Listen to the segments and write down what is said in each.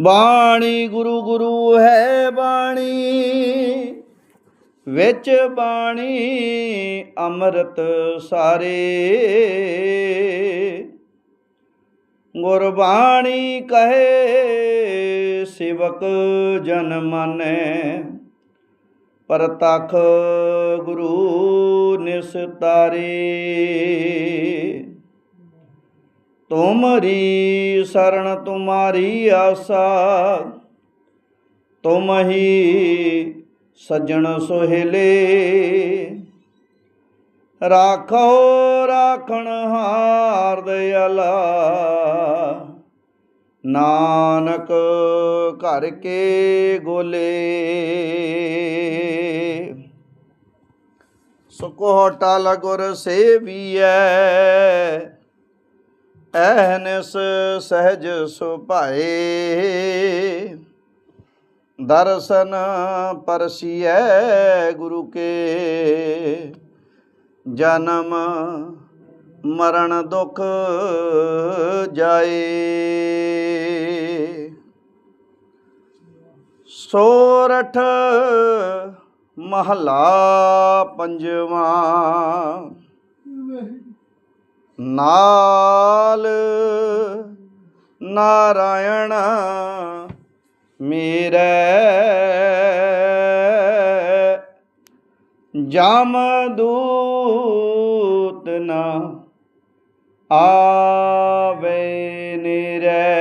ਬਾਣੀ ਗੁਰੂ ਗੁਰੂ ਹੈ ਬਾਣੀ, ਵਿੱਚ ਬਾਣੀ ਅੰਮ੍ਰਿਤ ਸਾਰੇ। ਗੁਰਬਾਣੀ ਕਹੇ, ਸਿਵਕ ਜਨ ਮਾਨੈ, ਪਰਤਖ ਗੁਰੂ ਨਿਸਤਾਰੇ। ਤੁਮਰੀ ਸਰਣ ਤੁਮਾਰੀ ਆਸਾ ਤੁਮ ਹੀ ਸੱਜਣ ਸੋਹਿਲੇ। ਰਾਖੋ ਰਾਖਣ ਹਾਰ ਦਇਆਲਾ ਨਾਨਕ ਘਰ ਕੇ ਗੋਲੇ। ਸੁਕੋਟਾ ਲਗੁਰ ਸੇਵੀਐ ਐਹਨਸ ਸਹਿਜ ਸੁਭਾਏ ਦਰਸ਼ਨ ਪਰਸੀਐ ਗੁਰੂ ਕੇ ਜਨਮ ਮਰਨ ਦੁਖ ਜਾਏ। ਸੋਰਠ ਮਹਲਾ ਪੰਜਵਾਂ ਨਾਲ ਨਾਰਾਇਣ ਮੇਰੇ। ਜਮ ਦੂਤ ਨਾ ਆਵੇ ਨਿਰੇ।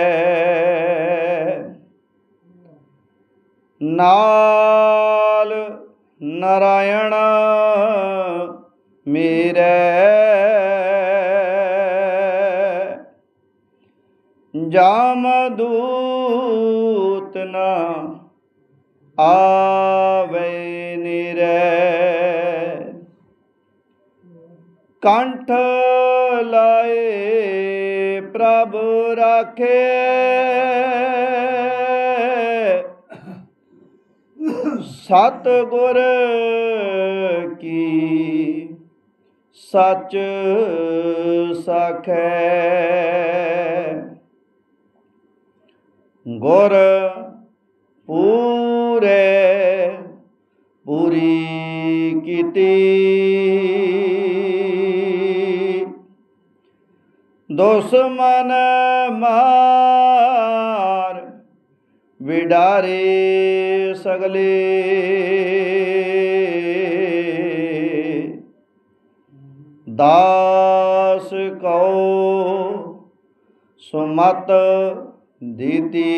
ਨਾਲ ਨਾਰਾਇਣ ਮੇਰੇ। ਜਾਮ ਦੂਤ ਨਾ ਆਵੇ ਨਿਰੇ। ਕੰਠ ਲਾਏ ਪ੍ਰਭ ਰਾਖੇ। ਸਤ ਗੁਰ ਕੀ ਸੱਚ ਸਖੈ। ਗੁਰ ਪੂਰੇ ਪੂਰੀ ਕੀਤੀ। ਦੁਸ਼ਮਨ ਮਾਰ ਵਿਡਾਰੇ ਸਗਲੇ। ਦਾਸ ਕਉ ਸੁਮਤ ਦੀਤੀ।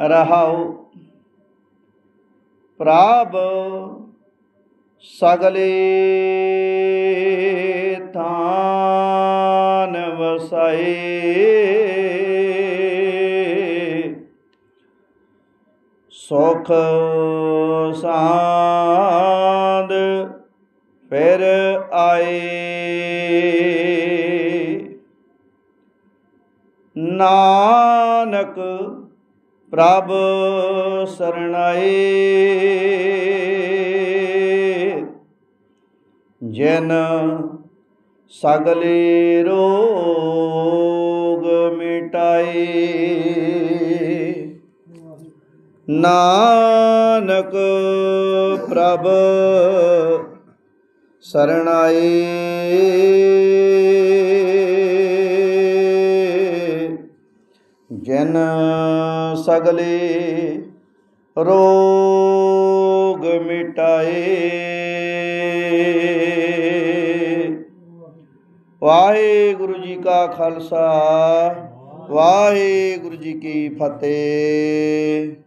ਰਹਾਉ ਪ੍ਰਭ ਸਗਲੇ ਥਾਨ ਵਸਾਏ। ਸੁਖ ਸਾਂਦ ਫਿਰ ਆਏ। ਨਾਨਕ ਪ੍ਰਭ ਸਰਣਾਏ। ਜਨ ਸਗਲੇ ਰੋਗ ਮਿਟਾਏ। ਨਾਨਕ ਪ੍ਰਭ ਸਰਣਾਏ। ਜਿਨ ਸਗਲੇ ਰੋਗ ਮਿਟਾਏ। ਵਾਹਿਗੁਰੂ ਜੀ ਕਾ ਖਾਲਸਾ ਵਾਹਿਗੁਰੂ ਜੀ ਕੀ ਫਤਿਹ।